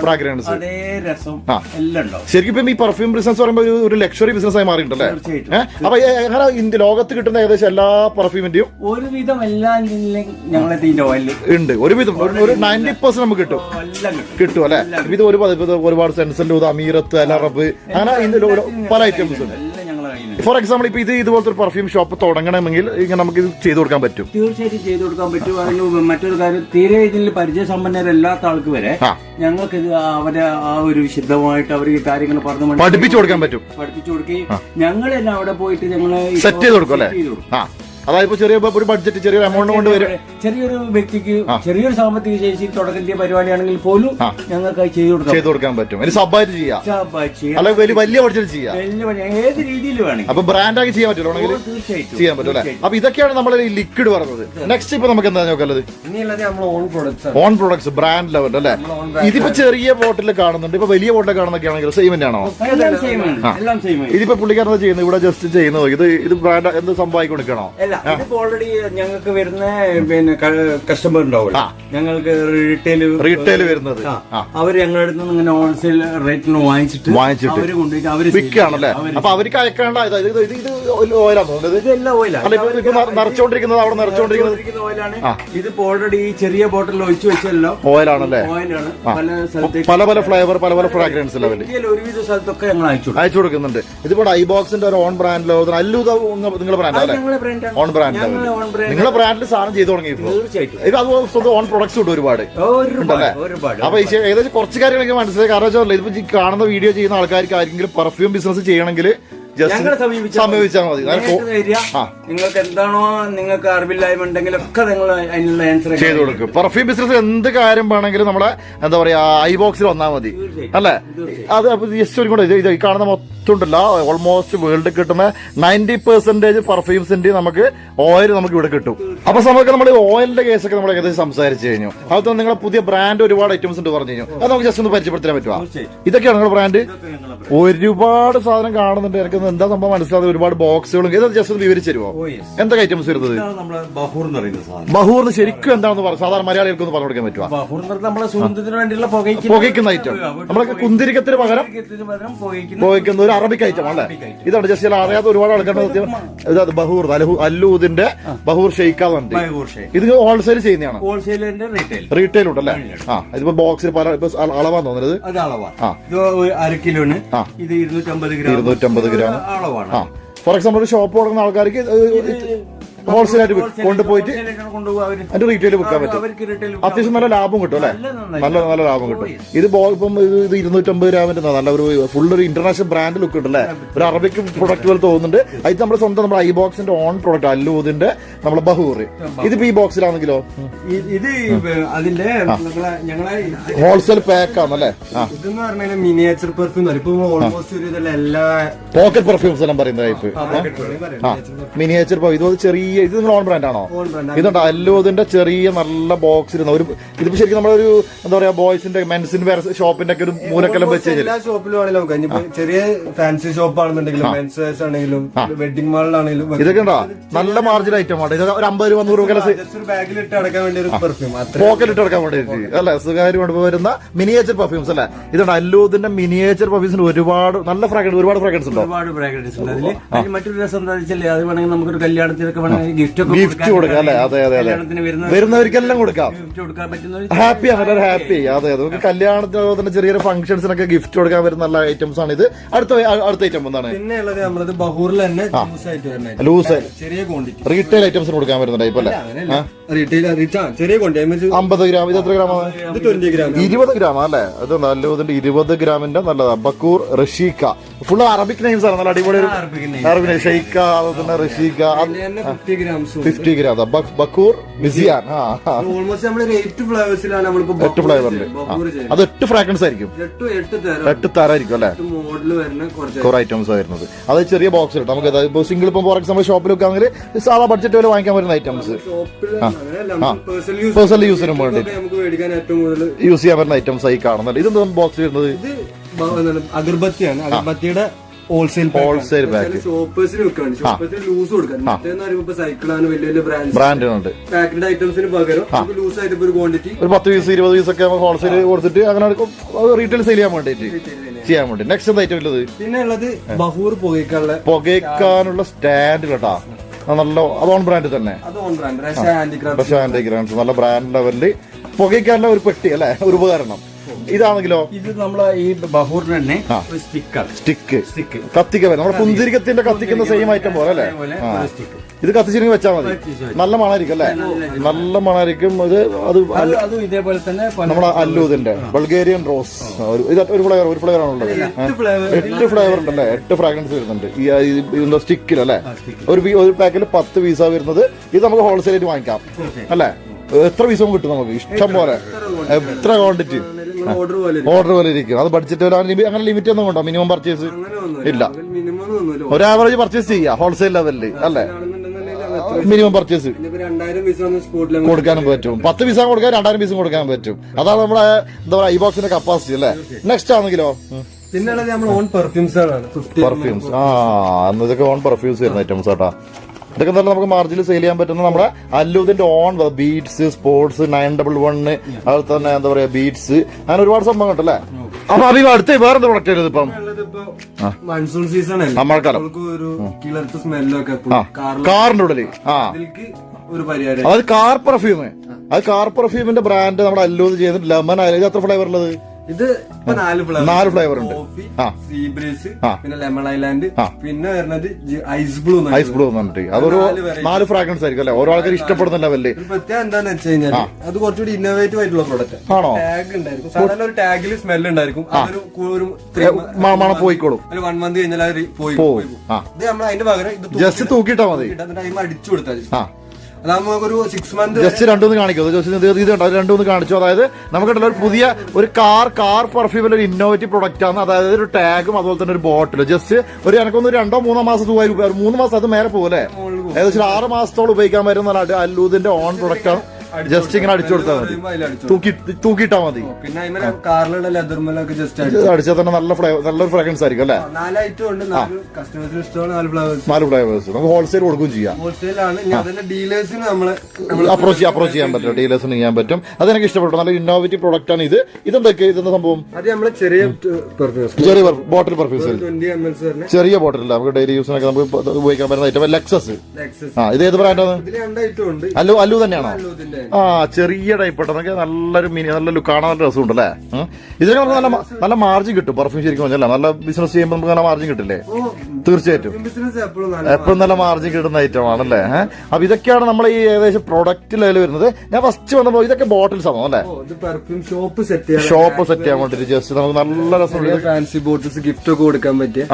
ഫ്രാഗ്രൻസ് അതേ രസം എല്ലാം ഉണ്ടാവും. ശരിക്കും ഇപ്പം ഈ പെർഫ്യൂം ബിസിനസ് പറയുമ്പോൾ ഒരു- ഒരു ലക്ഷറി ബിസിനസ് ആയി മാറിയിട്ടുണ്ടല്ലേ? അപ്പൊ എങ്ങനെ ഇന്ത്യ ലോകത്ത് കിട്ടുന്ന ഏകദേശം എല്ലാ പെർഫ്യൂമിന്റെയും ഒരുവിധം എല്ലാം ഉണ്ട്. ഒരുവിധം. ഒരു- നയന്റി പെർസെന്റ് നമുക്ക് കിട്ടും. കിട്ടും. അല്ലെ? ഇത് ഒരുപാട് ഒരുപാട് സെൻസൽ അമീറത്ത് അലറബ് അങ്ങനെ പല ഐറ്റംസ് ഉണ്ട്. ഫോർ എക്സാമ്പിൾ ഇപ്പൊ ഇത് ഇതുപോലത്തെ ഒരു പെർഫ്യൂം ഷോപ്പ് തുടങ്ങണമെങ്കിൽ ഇങ്ങനെ നമുക്ക് ഇത് ചെയ്തു കൊടുക്കാൻ പറ്റും. തീർച്ചയായിട്ടും ചെയ്തു കൊടുക്കാൻ പറ്റും. അതിന് മറ്റൊരു കാര്യം തീരെ ഇതിൽ പരിചയസമ്പന്നരല്ലാത്ത ആൾക്ക് വരെ ഞങ്ങൾക്ക് അവരെ ആ ഒരു വിശുദ്ധമായിട്ട് അവർ ഈ കാര്യങ്ങൾ പറഞ്ഞു പഠിപ്പിച്ചു കൊടുക്കാൻ പറ്റും. പഠിപ്പിച്ചു കൊടുക്കുകയും ഞങ്ങൾ തന്നെ അവിടെ പോയിട്ട് ഞങ്ങൾ സെറ്റ് ചെയ്ത് കൊടുക്കും അല്ലേ? അതായത് ചെറിയ ഒരു ബഡ്ജറ്റ് ചെറിയൊരു എമൗണ്ട് കൊണ്ട് വരും. ചെറിയൊരു വ്യക്തിക്ക് ചെറിയൊരു സാമ്പത്തിക ശേഷി തുടക്കത്തിന്റെ പരിപാടിയാണെങ്കിൽ പോലും ഞങ്ങൾക്ക് ചെയ്തു കൊടുക്കാം ചെയ്തു കൊടുക്കാൻ പറ്റും. ഒരു സബ്ബായിട്ട് ചെയ്യാം. അല്ലെങ്കിൽ വലിയ വലിയ ബഡ്ജറ്റ് ചെയ്യാം. ഏത് രീതിയിൽ വേണം അപ്പൊ ബ്രാൻഡാക്കി ചെയ്യാൻ പറ്റുമോ തീർച്ചയായിട്ടും. ചെയ്യാൻ പറ്റും അല്ലെ? അപ്പൊ ഇതൊക്കെയാണ് നമ്മൾ ലിക്വിഡ് പറഞ്ഞത്. നെക്സ്റ്റ് ഇപ്പൊ നമുക്ക് എന്താ നോക്കല്ലത് ഓൺ പ്രൊഡക്ട്സ് ബ്രാൻഡ് ലെവൽ അല്ലെ? ഇതിപ്പോ ചെറിയ ബോട്ടിൽ കാണുന്നുണ്ട്. ഇപ്പൊ വലിയ ബോട്ടിൽ കാണുന്നൊക്കെ ആണെങ്കിൽ സെയിം ആണോ എല്ലാം ഇതിപ്പോ പുള്ളിക്കാരൻ ചെയ്യുന്നത്? ഇവിടെ ജസ്റ്റ് ചെയ്യുന്നത്. ഇത് ഇത് ബ്രാൻഡ് എന്ത് സംഭവിക്കണോ അല്ല ഇതിപ്പോ ഓൾറെഡി ഞങ്ങൾക്ക് വരുന്ന പിന്നെ കസ്റ്റമർ ഉണ്ടാവില്ല ഞങ്ങൾക്ക് റീറ്റെയിൽ റീറ്റെയിൽ വരുന്നത്. അവർ ഞങ്ങളുടെ അടുത്ത് നിന്ന് ഇങ്ങനെ ഹോൾസെയിൽ റേറ്റിന് വാങ്ങിച്ചിട്ട് വാങ്ങിച്ചിട്ട് അവർ കൊണ്ടുപോയിട്ട് അവർ വിൽക്കുകയാണല്ലേ? അപ്പൊ അവർക്ക് അയക്കേണ്ട ഇത് ഇത് തോന്നുന്നത് ഇതെല്ലാം ഓയിലാണ് അവിടെ ഓയിലാണ് ഇതിപ്പോ ഓൾറെഡി ഈ ചെറിയ ബോട്ടിൽ ഒഴിച്ചു വെച്ചല്ലോ. ഓയിലാണല്ലേ ഓയിലാണ് പല സ്ഥലത്തേക്ക് പല പല ഫ്ലേവർ പല പല ഫ്രാഗ്രൻസ് ഇന്ത്യയിൽ ഒരുവിധ സ്ഥലത്തൊക്കെ ഞങ്ങൾ അയച്ചു. അയച്ചു കൊടുക്കുന്നുണ്ട്. ഇതിപ്പോ ഐ ബോക്സിന്റെ ഒരു ഓൺ ബ്രാൻഡ് ലെവൽ അല്ലു നിങ്ങളുടെ ബ്രാൻഡ് അല്ലേ? ഓൺ ബ്രാൻഡ് നിങ്ങളെ ബ്രാൻഡിൽ സാധനം ചെയ്തു തുടങ്ങി ഇത് അതുപോലെ സ്വന്തം ഓൺ പ്രൊഡക്ട്സ് ഉണ്ട് ഒരുപാട്. അപ്പൊ ഏകദേശം കുറച്ച് കാര്യങ്ങൾ എനിക്ക് മനസ്സിലായി. കാരണം വെച്ചാൽ ഇതിപ്പോ കാണുന്ന വീഡിയോ ചെയ്യുന്ന ആൾക്കാർക്ക് ആരെങ്കിലും പെർഫ്യൂം ബിസിനസ് ചെയ്യണമെങ്കിൽ സമീപിച്ചാൽ മതി. നിങ്ങൾക്ക് എന്താണോ നിങ്ങൾക്ക് അറിവില്ലായ്മ ഉണ്ടെങ്കിലൊക്കെ നിങ്ങൾ അതിനുള്ള ആൻസർ ചെയ്ത് കൊടുക്കും. പെർഫ്യൂം ബിസിനസ് എന്ത് കാര്യം വേണമെങ്കിലും നമ്മുടെ എന്താ പറയാ ഐ ബോക്സിൽ വന്നാൽ മതി. അല്ലേ? അത് അപ്പൊ ജസ്റ്റ് ഒരു കൂടെ ഇത് കാണുന്ന മൊത്തം ഉണ്ടല്ലോ ഓൾമോസ്റ്റ് വേൾഡ് കിട്ടുന്ന നയന്റി പെർസെന്റേജ് പെർഫ്യൂംസിന്റെ നമുക്ക് ഓയിൽ നമുക്ക് ഇവിടെ കിട്ടും. അപ്പൊ നമുക്ക് നമ്മൾ ഓയിലിന്റെ കേസൊക്കെ നമ്മൾ ഏകദേശം സംസാരിച്ചു കഴിഞ്ഞു. അത് നിങ്ങളെ പുതിയ ബ്രാൻഡ് ഒരുപാട് ഐറ്റംസ് ഉണ്ട് പറഞ്ഞു കഴിഞ്ഞു. അത് നമുക്ക് ജസ്റ്റ് ഒന്ന് പരിചയപ്പെടുത്താൻ പറ്റുമോ ഇതൊക്കെയാണ് നിങ്ങളുടെ ബ്രാൻഡ് ഒരുപാട് സാധനം കാണുന്നുണ്ട്. എനിക്ക് എന്താ സംഭവം മനസ്സിലാതെ ഒരുപാട് ബോക്സുകളും ഇത് ജസ്റ്റ് ഒന്ന് വിവരിച്ചു തരുമോ എന്തൊക്കെ ഐറ്റംസ് വരുന്നത്? ബഹൂർ എന്ന് ശരിക്കും എന്താണെന്ന് പറഞ്ഞു സാധാരണ മലയാളികൾക്ക് ഒന്ന് പറഞ്ഞു കൊടുക്കാൻ പറ്റുമോ നമ്മളെ വേണ്ടിയുള്ള പുകയ്ക്ക് പുകയ്ക്കുന്ന ഐറ്റം നമ്മളൊക്കെ കുന്തിരിക്കത്തിന് പകരം പുകയ്ക്കുന്ന പുകയ്ക്കുന്ന ഒരു അറബിക് ഐറ്റം അല്ലേ? ഇതാണ് ജസ്റ്റ് ചില അറിയാത്ത ഒരുപാട് ആൾക്കാരുടെ ബഹൂർ അല്ലൂദിന്റെ ബഹൂർ ഷെയ്ക്കാന്നുണ്ട് ഇത് ഹോൾസെയിൽ ചെയ്യുന്നതാണ്? റീറ്റെയിൽ ഉണ്ട് അല്ലേ? ആ ഇതിപ്പോ ബോക്സിൽ പല അളവാണ് അളവാന്ന് തോന്നുന്നത് അര കിലോന്. ഇത് ഇരുന്നൂറ്റമ്പത് ഗ്രാം. 250 ഗ്രാം. അളവാണ്. ഫോർ എക്സാമ്പിൾ ഷോപ്പ് തുടങ്ങുന്ന ആൾക്കാർക്ക് വിൽക്കും. കൊണ്ടുപോയിട്ട് അതിന്റെ റീറ്റെയിൽ വിൽക്കാൻ പറ്റും. അത്യാവശ്യം നല്ല ലാഭം കിട്ടും അല്ലേ? നല്ല നല്ല ലാഭം കിട്ടും. ഇത് ബോ ഇപ്പം ഇത് ഇത് ഇരുന്നൂറ്റമ്പത് രൂപ നല്ല ഒരു ഫുൾ ഒരു ഇന്റർനാഷണൽ ബ്രാൻഡ് ലുക്ക് ഉണ്ട് അല്ലേ? ഒരു അറബിക് പ്രൊഡക്റ്റ് പോലെ തോന്നുന്നുണ്ട്. അത് നമ്മുടെ സ്വന്തം നമ്മുടെ ഐ ബോക്സിന്റെ ഓൺ പ്രൊഡക്റ്റ് അല്ലൂതിന്റെ നമ്മുടെ ബഹൂർ ഇത് ഈ ബോക്സിലാണെങ്കിലോ ഇത് അതിന്റെ ഹോൾസെയിൽ പാക്ക് ആണല്ലേ ആ. ഇതെന്ന് പറഞ്ഞാൽ മിനിയേച്ചർ പെർഫ്യൂം ഇപ്പൊ ഓൾമോസ്റ്റ് ഒരു എല്ലാ പോക്കറ്റ് പെർഫ്യൂംസ് എല്ലാം പറയുന്ന ടൈപ്പ് മിനിയേച്ചർ ഇതുപോലെ ചെറിയ ഇത് നിങ്ങൾ ഓൺ ബ്രാൻഡ് ആണോ? ഇതുണ്ട്? അല്ലൂതിന്റെ ചെറിയ നല്ല ബോക്സ് ഇരുന്ന ഒരു ഇതിപ്പോ ശരിക്കും നമ്മളൊരു എന്താ പറയാ ബോയ്സിന്റെ മെൻസിന്റെ വേറെ ഷോപ്പിന്റെ ഒക്കെ ഒരു മൂലക്കെല്ലാം വെച്ച് എല്ലാ ഷോപ്പിലും ആണെങ്കിലും നമുക്ക് ചെറിയ ഫാൻസി ഷോപ്പ് ആണെന്നുണ്ടെങ്കിലും മെൻസ് ആണെങ്കിലും വെഡിങ് മാളിലാണെങ്കിലും ഇതൊക്കെ ഉണ്ടോ? നല്ല മാർജിൻ ഐറ്റം ആണ് ഇതൊക്കെ ഒരു അമ്പത് രൂപ നൂറ് രൂപ ഒരു ബാഗിൽ ഇട്ട് അടക്കാൻ വേണ്ടി ഒരു പെർഫ്യൂം പോക്കറ്റ് ഇട്ട് അടക്കാൻ വേണ്ടി അല്ലെ? സുഖാരി കൊണ്ടുപോയിരുന്ന മിനിയേച്ചർ പെർഫ്യൂംസ് അല്ലെ? ഇതുണ്ട്? അല്ലൂതിന്റെ മിനിയേച്ചർ പെർഫ്യൂംസിന് ഒരുപാട് നല്ല ഫ്രാഗ്രൻസ് ഒരുപാട് ഫ്രാഗ്രൻസ് ഉണ്ടോ? ഒരുപാട് ഫ്രാഗ്രൻസ് ഉണ്ട്. അതിൽ മറ്റൊരു രസം എന്താ വെച്ചാൽ അത് വേണമെങ്കിൽ നമുക്കൊരു കല്യാണത്തിനൊക്കെ വേണമെങ്കിൽ ഗിഫ്റ്റ് ഗിഫ്റ്റ് കൊടുക്കാം അല്ലെ? അതെ അതെ അതെ. വരുന്നവർക്കെല്ലാം കൊടുക്കാം. ഗിഫ്റ്റ് കൊടുക്കാൻ പറ്റുന്ന ഒരു ഹാപ്പി ആണ് എല്ലാവരും ഹാപ്പി അതെ അതെ. നമുക്ക് കല്യാണത്തിന് അതുപോലെ തന്നെ ചെറിയ ചെറിയ ഫംഗ്ഷൻസിനൊക്കെ ഗിഫ്റ്റ് കൊടുക്കാൻ വരുന്ന നല്ല ഐറ്റംസ് ആണ് ഇത്. അടുത്ത അടുത്ത ഐറ്റം എന്താണ്? പിന്നെ ഉള്ളത് നമ്മളത് ബഹൂറിൽ തന്നെ ലൂസ് ആയിട്ട് വരുന്ന ലൂസ് ചെറിയ ക്വാണ്ടിറ്റി റീറ്റെയിൽ ഐറ്റംസ് കൊടുക്കാൻ വരുന്ന ടൈപ്പ് അല്ലേ? ചെറിയ അമ്പത് ഗ്രാം ഇത് എത്ര ഗ്രാമാണ്? ഗ്രാം. ഇരുപത് ഗ്രാം അല്ലേ? അത് നല്ലതിന്റെ ഇരുപത് ഗ്രാമിന്റെ നല്ലതാ. ബക്കൂർ റഷീക്ക ഫുൾ അറബിക് നെയിംസ് ആണ് നല്ല അടിപൊളി അറബിക്. ഷെയ്ക്ക അതുപോലെ റഷീക്ക ഫിഫ്റ്റി ഗ്രാം. ബക്കൂർ മിസിയാൻ. ആ. ആ. എട്ട് ഫ്ലേവറിൽ അത് എട്ട് ഫ്രാഗ്രൻസ് ആയിരിക്കും. എട്ട് എട്ട് തരം. എട്ട് തരായിരിക്കും അല്ലേ? കുറെ ഐറ്റംസ് വരുന്നത്. അത് ചെറിയ ബോക്സ് കിട്ടും നമുക്ക് സിംഗിൾ ഇപ്പം ഫോർ എക്സാമ്പിൾ ഷോപ്പിലൊക്കെ ആണെങ്കിൽ സാധാ ബഡ്ജറ്റ് വരെ വാങ്ങിക്കാൻ പറ്റുന്ന ഐറ്റംസ് ഷോപ്പിൽ പേഴ്സണൽ യൂസ് പേഴ്സണൽ യൂസിനും വേണ്ടി യൂസ് ചെയ്യാൻ പറ്റുന്ന ഐറ്റംസ് ആയി കാണുന്നുണ്ട്. ഇതെന്താ ബോക്സ് വരുന്നത്? അഗർബത്തിയാണ്. അഗർബത്തിയുടെ ഹോൾസെയിൽ pack. ഷോപ്പേഴ്സിന് വെക്കാണ് ഷോപ്പേഴ്സിന് ലൂസ് കൊടുക്കാൻ. സൈക്കിളാണ് വലിയ വലിയ ബ്രാൻഡ് ബ്രാൻഡിനുണ്ട് പാക്കഡ് ഐറ്റംസിന് പകരം ലൂസ് ആയിട്ട് ഒരു ക്വാണ്ടിറ്റി ഒരു പത്ത് പീസ് ഇരുപത് പീസ് ഒക്കെ ഹോൾസെയിൽ കൊടുത്തിട്ട് അങ്ങനെ റീറ്റെയിൽ സെയിൽ ചെയ്യാൻ വേണ്ടിയിട്ട് ചെയ്യാൻ. വേണ്ടി. നെക്സ്റ്റ് എന്താ ഐറ്റം ഉള്ളത്? പിന്നെ ഉള്ളത് ബഹൂർ പുകയ്ക്കാനുള്ള പുകയ്ക്കാനുള്ള സ്റ്റാൻഡ് കേട്ടാ നല്ല അത് ഓൺ ബ്രാൻഡ് തന്നെ. റഷ്യ ഹാൻഡിക്രാഫ്റ്റ് പക്ഷേ ആന്റി ഗ്രാൻസ് നല്ല ബ്രാൻഡ് ലെവലിൽ പുകയ്ക്കാനുള്ള ഒരു പെട്ടി അല്ലെ? ഒരു ഉപകരണം. ഇതാണെങ്കിലോ? ഇത് നമ്മളെ ഈ ബഹൂറിന് തന്നെ സ്റ്റിക്ക്. സ്റ്റിക്ക്. കത്തിക്ക നമ്മുടെ കുന്തിരിക്കത്തിന്റെ കത്തിക്കുന്ന സെയിം ഐറ്റം പോലെ അല്ലേ? സ്റ്റിക്ക്. ഇത് കത്തിച്ചിരുന്നെങ്കിൽ വെച്ചാൽ മതി. നല്ല മണായിരിക്കും അല്ലേ? നല്ല മണമായിരിക്കും ഇത് അത് ഇതേപോലെ തന്നെ നമ്മുടെ അല്ലൂതിന്റെ ബൾഗേറിയൻ റോസ്. ഒരു ഇത് ഒരു ഫ്ലേവർ ഒരു ഫ്ലേവർ ആണുള്ളത് എട്ട് ഫ്ലേവർ. ഉണ്ടല്ലേ? എട്ട് ഫ്രാഗ്രൻസ് വരുന്നുണ്ട്. ഈ ഇതിന്റെ സ്റ്റിക്കിൽ അല്ലേ? ഒരു ഒരു പാക്കിൽ പത്ത് പീസ വരുന്നത്. ഇത് നമുക്ക് ഹോൾസെയിൽ ആയിട്ട് വാങ്ങിക്കാം. അല്ലേ? എത്ര പീസും കിട്ടും നമുക്ക്? ഇഷ്ടം പോലെ. എത്ര ക്വാണ്ടിറ്റി ഓർഡർ പോലെ ഇരിക്കും. അത് ബഡ്ജറ്റ് അങ്ങനെ ലിമിറ്റ് ഒന്നും ഉണ്ടോ മിനിമം പർച്ചേസ് ഇല്ല. ഒരു ആവറേജ് പർച്ചേസ് ചെയ്യാം ഹോൾസെയിൽ ലെവലിൽ അല്ലേ? മിനിമം പർച്ചേസ് കൊടുക്കാനും പറ്റും. പത്ത് പീസാ കൊടുക്കാൻ രണ്ടായിരം പീസും കൊടുക്കാൻ പറ്റും. അതാണ് നമ്മുടെ എന്താ പറയാ ഈ ബോക്സിന്റെ കപ്പാസിറ്റി അല്ലേ? നെക്സ്റ്റ് ആണെങ്കിലോ? പിന്നെ നമ്മൾ ഓൺ പെർഫ്യൂംസുകളാണ് പെർഫ്യൂംസ് ആ ഇതൊക്കെ ഓൺ പെർഫ്യൂംസ് വരുന്ന ഐറ്റംസ് ആട്ടാ. ഇതൊക്കെ നല്ല നമുക്ക് മാർജിനിൽ സെയിൽ ചെയ്യാൻ പറ്റുന്ന നമ്മുടെ അല്ലുദിന്റെ own beats sports nine double one അതുപോലെ തന്നെ എന്താ പറയാ ബീറ്റ്സ് അങ്ങനെ ഒരുപാട് സംഭവം ഉണ്ടല്ലേ അപ്പൊ അഭിമ അടുത്ത വേറെ പ്രൊഡക്റ്റ് ആയിരുന്നു ഇപ്പം മൺസൂൺ സീസൺ മഴക്കാലം ഒരു കിളർത്ത സ്മെല്ലൊക്കെ കാറിൽ കാറിന്റെ ഉള്ളിൽ ആ. ഒരു അതായത് കാർ പെർഫ്യൂമ് അത് കാർ പെർഫ്യൂമിന്റെ ബ്രാൻഡ് നമ്മുടെ അല്ലൂത് ചെയ്തിട്ടില്ല ലെമൺ ആയാലും അത്ര എത്ര ഫ്ലേവർ ഉള്ളത്? ഇത് നാല് ഫ്ലേവർ നാല് ഫ്ലേവർ ഉണ്ട്. കോഫി ബ്രീസ് പിന്നെ ലെമൺ ഐലാൻഡ് പിന്നെ വരുന്നത് ഐസ് ബ്ലൂ ഐസ് ബ്ലൂ പറഞ്ഞിട്ട്. അതൊരു നാല് ഫ്രാഗ്രൻസ് ആയിരിക്കും അല്ലെ? ഓരോ ആൾക്കാർ ഇഷ്ടപ്പെടുന്ന ലെവലിൽ പ്രത്യേകം എന്താന്ന് വെച്ച് കഴിഞ്ഞാൽ അത് കുറച്ചുകൂടി ഇന്നോവേറ്റീവ് ആയിട്ടുള്ള പ്രോഡക്റ്റ് ആണോ? ടാഗ് ഉണ്ടായിരിക്കും. സാധാരണ ഒരു ടാഗിൽ സ്മെൽ ഉണ്ടായിരിക്കും. ഒരു മണം പോയിക്കോളും. ഒരു വൺ മന്ത് കഴിഞ്ഞാൽ പോയി പോകും. ഇത് നമ്മൾ അതിന്റെ പകരം ഇത് ജസ്റ്റ് തൂക്കിട്ടാ മതി. അടിച്ചു കൊടുത്താൽ സിക്സ് മന്ത് ജസ്റ്റ് രണ്ടുമൂന്ന് കാണിക്കും. ജസ്റ്റ് ഇത് ഇത് രണ്ടുമൂന്ന് കാണിച്ചു. അതായത് നമുക്കുള്ള ഒരു പുതിയ ഒരു കാർ കാർ പെർഫ്യൂമിൽ ഒരു ഇന്നോവേറ്റീവ് പ്രൊഡക്റ്റ് ആണ്. അതായത് ഒരു ടാഗും അതുപോലെ തന്നെ ഒരു ബോട്ടിൽ ജസ്റ്റ് ഒരു എനക്കൊന്ന് രണ്ടോ മൂന്നോ മാസം രൂപ. മൂന്ന് മാസം അത് മേലെ പോലെ ഏകദേശം ആറ് മാസത്തോളം ഉപയോഗിക്കാൻ പറ്റുന്ന അല്ലൂതിന്റെ ഓൺ പ്രൊഡക്റ്റ് ആണ്. ജസ്റ്റ് ഇങ്ങനെ അടിച്ചു കൊടുത്താൽ മതി. തൂക്കി തൂക്കിയിട്ടാ മതി. പിന്നെ കാറിലുള്ള ലെതർമലൊക്കെ ജസ്റ്റ് അടിച്ചാൽ തന്നെ നല്ല നല്ലൊരു ഫ്രാഗ്രൻസ് ആയിരിക്കും അല്ലേ? നാല് ഫ്ലവേഴ്സ് നമുക്ക് ഹോൾസെയിൽ കൊടുക്കുകയും ചെയ്യാം. അപ്രോച്ച് അപ്രോച്ച് ചെയ്യാൻ പറ്റും. ഡീലേഴ്സിന് ചെയ്യാൻ പറ്റും. അതെനിക്ക് ഇഷ്ടപ്പെട്ടു. നല്ല ഇന്നോവേറ്റീവ് പ്രോഡക്റ്റ് ആണ് ഇത്. ഇതെന്തൊക്കെ ഇതെന്താ സംഭവം? ചെറിയ ചെറിയ ബോട്ടിൽ പെർഫ്യൂസ് ചെറിയ ബോട്ടിൽ നമുക്ക് ഡെയിലി യൂസിനൊക്കെ നമുക്ക് ഉപയോഗിക്കാൻ പറ്റുന്ന ഐറ്റം ലെക്സസ് ആ ഇത് ഏത് ബ്രാൻഡാണ് അല്ലു അല്ലു തന്നെയാണോ? ആ ചെറിയ ടൈപ്പ് ഇട്ടതൊക്കെ നല്ലൊരു മിനി നല്ല കാണാൻ നല്ല രസമുണ്ട് അല്ലേ ഉം. ഇതിനൊക്കെ നമുക്ക് നല്ല നല്ല മാർജിൻ കിട്ടും. പെർഫ്യൂം ശരിക്കും പറഞ്ഞാൽ നല്ല ബിസിനസ് ചെയ്യുമ്പോൾ നമുക്ക് നല്ല മാർജിൻ കിട്ടില്ലേ? തീർച്ചയായിട്ടും. എപ്പോഴും നല്ല മാർജിൻ കിട്ടുന്ന ഐറ്റം ആണല്ലേ? അപ്പൊ ഇതൊക്കെയാണ് നമ്മൾ ഈ ഏകദേശം പ്രൊഡക്റ്റ് ലെവൽ വരുന്നത്. ഞാൻ ഫസ്റ്റ് വന്നപ്പോൾ ഇതൊക്കെ ബോട്ടിൽ ആണോ അല്ലേ? ഷോപ്പ് സെറ്റ് ചെയ്യാൻ ഷോപ്പ് സെറ്റ് ചെയ്യാൻ വേണ്ടിട്ട് ജസ്റ്റ് നമുക്ക് നല്ല രസമുണ്ട്. ഫാൻസി ബോട്ടിൽസ് ഗിഫ്റ്റ് ഒക്കെ കൊടുക്കാൻ പറ്റിയ.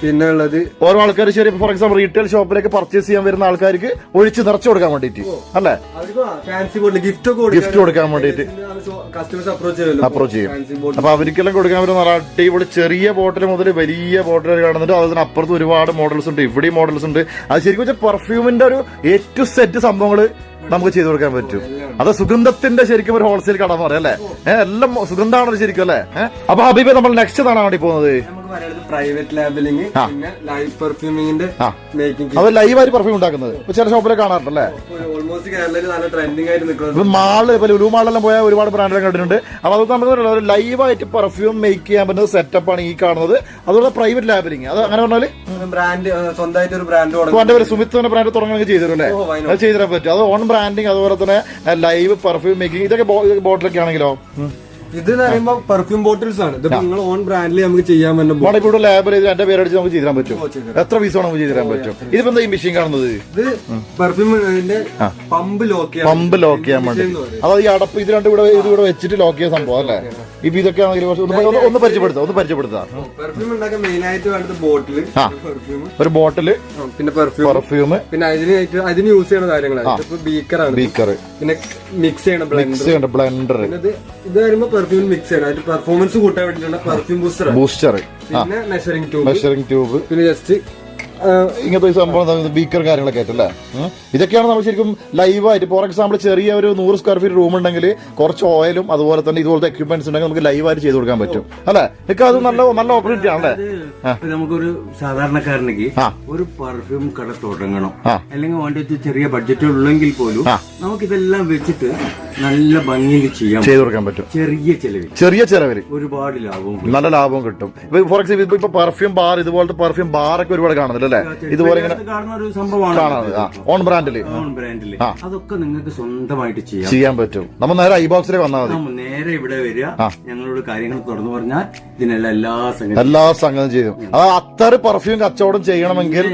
പിന്നെ ഉള്ളത് ഓരോ ആൾക്കാർ ശരി ഫോർ എക്സാമ്പിൾ റീറ്റെയിൽ ഷോപ്പിലേക്ക് പർച്ചേസ് ചെയ്യാൻ വരുന്ന ആൾക്കാർക്ക് ഒഴിച്ച് നിറച്ചു കൊടുക്കാൻ വേണ്ടിട്ട് അല്ലേ? ഫാൻസി ഗിഫ്റ്റ് ഗിഫ്റ്റ് കൊടുക്കാൻ വേണ്ടിട്ട് കസ്റ്റമേഴ്സ് അപ്രോച്ച് ചെയ്യുമല്ലോ. അപ്രോച്ച് ചെയ്യും. അപ്പൊ അവർക്കെല്ലാം കൊടുക്കാൻ പറ്റുന്ന നല്ല അടിപൊളി ചെറിയ ബോട്ടിൽ മുതൽ വലിയ ബോട്ടിൽ കാണുന്നുണ്ട്. അതുപോലെ തന്നെ അപ്പുറത്ത് ഒരുപാട് മോഡൽസ് ഉണ്ട് ഇവിടെയും മോഡൽസ് ഉണ്ട്. അത് ശരിക്കും വെച്ചാൽ പെർഫ്യൂമിന്റെ ഒരു ഏറ്റവും സെറ്റ് സംഭവങ്ങൾ നമുക്ക് ചെയ്തു കൊടുക്കാൻ പറ്റും. അത് സുഗന്ധത്തിന്റെ ശരിക്കും ഒരു ഹോൾസെയിൽ കട എന്ന് പറയാം അല്ലേ? എല്ലാം സുഗന്ധമാണല്ലോ ശരിക്കും അല്ലേ? അപ്പൊ ഹബീബെ നമ്മൾ നെക്സ്റ്റ് കാണാൻ വേണ്ടി പോകുന്നത്. നമുക്ക് പറയുന്നത് പ്രൈവറ്റ് ലാബലിംഗ് പിന്നെ ലൈവ് മേക്കിംഗ് അത് ലൈവായിട്ട് പെർഫ്യൂം ഉണ്ടാക്കുന്നത്. ചില ഷോപ്പിലൊക്കെ കാണാറുണ്ടല്ലേ? ഓൾമോസ്റ്റ് കേരളത്തിൽ നല്ല ട്രെൻഡിങ് ആയിട്ട് നിൽക്കുന്നത്. ഇപ്പൊ ലുലു മാളിലെല്ലാം പോയാൽ ഒരുപാട് ബ്രാൻഡുകൾ കണ്ടിട്ടുണ്ട്. അപ്പൊ അത് നമുക്ക് ലൈവായിട്ട് പെർഫ്യൂം മേക്ക് ചെയ്യാൻ പറ്റുന്ന സെറ്റപ്പ് ആണ് ഈ കാണുന്നത്. അതുപോലെ പ്രൈവറ്റ് ലാബലിംഗ് അത് അങ്ങനെ പറഞ്ഞാൽ ബ്രാൻഡ് സ്വന്തമായിട്ട് ഒരു ബ്രാൻഡ് എന്ന ബ്രാൻഡ് തുടങ്ങണമെങ്കിൽ ചെയ്തു അല്ലേ? ഓ, why not? അത് ചെയ്തു തരാൻ പറ്റും. അത് ഓൺ ബ്രാൻഡിങ് അതുപോലെ തന്നെ ലൈവ് പെർഫ്യൂം മേക്കിംഗ് ഇതൊക്കെ ബോട്ടിലൊക്കെ ആണെങ്കിലോ? ഇത് എന്ന് പറയുമ്പോ പെർഫ്യൂം ബോട്ടിൽസ് ആണ്. ഇത് നിങ്ങൾ ഓൺ ബ്രാൻഡിൽ നമുക്ക് ചെയ്യാൻ പറ്റും ഇപ്പോൾ ലാബ് ചെയ്ത് എന്റെ പേരടിച്ച് നമുക്ക് ചെയ്തു തരാൻ പറ്റും. എത്ര പീസ് നമുക്ക് ചെയ്തു തരാൻ പറ്റും? ഇതിപ്പോ എന്താ ഈ മെഷീൻ കാണുന്നത്? ഇത് പെർഫ്യൂമിന്റെ പമ്പ് ലോക്ക് ചെയ്യാൻ പമ്പ് ലോക്ക് ചെയ്യാൻ വേണ്ടി. അതായത് ഈ അടപ്പ് ഇത് രണ്ടും ഇവിടെ ഇത് ഇവിടെ വെച്ചിട്ട് ലോക്ക് ചെയ്യാൻ സംഭവം അല്ലേ? ഇപ്പൊ ഇതൊക്കെ ആണെങ്കിൽ ഒന്ന് പരിചയപ്പെടുത്താം ഒന്ന് പരിചയപ്പെടുത്താം. പെർഫ്യൂം ഉണ്ടാക്കാൻ മെയിൻ ആയിട്ട് വേണ്ടത് ബോട്ടിൽ പെർഫ്യൂം ഒരു ബോട്ടിൽ പിന്നെ പെർഫ്യൂം പെർഫ്യൂം പിന്നെ അതിന് അതിന് യൂസ് ചെയ്യുന്ന കാര്യങ്ങളാണ്. ബീക്കർ ആണ്. ബീക്കർ പിന്നെ മിക്സ് ചെയ്യണം ബ്ലെൻഡർ ബ്ലെൻഡർ ഇത് വരുമ്പോ പെർഫ്യൂം മിക്സ് അതിന്റെ പെർഫോമൻസ് കൂട്ടാൻ വേണ്ടിയിട്ടുള്ള പെർഫ്യൂം ബൂസ്റ്റർ ബൂസ്റ്റർ പിന്നെ മെഷറിംഗ് ട്യൂബ് മെഷറിംഗ് ട്യൂബ് പിന്നെ ജസ്റ്റ് ഇങ്ങനത്തെ സംഭവം ബീക്കർ കാര്യങ്ങളൊക്കെ ആയിട്ടല്ലേ. ഇതൊക്കെയാണ് നമ്മൾ ശരിക്കും ലൈവായിട്ട് ഫോർ എക്സാമ്പിൾ ചെറിയ ഒരു നൂറ് സ്ക്വയർ ഫീറ്റ് റൂം ഉണ്ടെങ്കിൽ കുറച്ച് ഓയിലും അതുപോലെ തന്നെ ഇതുപോലത്തെ എക്യുപ്മെന്റ്സ് ഉണ്ടെങ്കിൽ നമുക്ക് ലൈവായിട്ട് ചെയ്ത് കൊടുക്കാൻ പറ്റും. അല്ലേ? ഇതൊക്കെ അത് നല്ല നല്ല ഓപ്പർച്യൂണിറ്റി ആണല്ലേ? നമുക്കൊരു സാധാരണക്കാരനെങ്കിൽ. ഒരു പെർഫ്യൂം കട തുടങ്ങണം. അല്ലെങ്കിൽ വേണ്ടി ചെറിയ ബഡ്ജറ്റ് ഉള്ളെങ്കിൽ പോലും നമുക്കിതെല്ലാം വെച്ചിട്ട് നല്ല ഭംഗിയിൽ ചെയ്യാം ചെയ്തു കൊടുക്കാൻ പറ്റും. ചെറിയ ചെലവിൽ. ചെറിയ ചെലവിൽ. ഒരുപാട് ലാഭവും. നല്ല ലാഭം കിട്ടും. ഫോർ എക്സാമ്പിൾ ഇപ്പൊ പെർഫ്യൂം ബാർ ഇതുപോലത്തെ പെർഫ്യൂം ബാർ ഒക്കെ ഒരുപാട് കാണുന്നില്ല അല്ലേ? ഇതുപോലെ ഇങ്ങനെ ഓൺ ബ്രാൻഡിൽ ഓൺ ബ്രാൻഡിൽ അതൊക്കെ നിങ്ങൾക്ക് സ്വന്തമായിട്ട് ചെയ്യാം. ചെയ്യാൻ പറ്റും. നമ്മൾ നേരെ ഐ ബോക്സിലേക്ക് വന്നാൽ മതി. നേരെ ഇവിടെ വരിക. ഞങ്ങളോട് കാര്യങ്ങൾ തുറന്നു പറഞ്ഞാൽ ഇതിനെല്ലാം എല്ലാ സംഗതി എല്ലാ സംഗതി ചെയ്തു അത് അത്ര പെർഫ്യൂം കച്ചവടം ചെയ്യണമെങ്കിൽ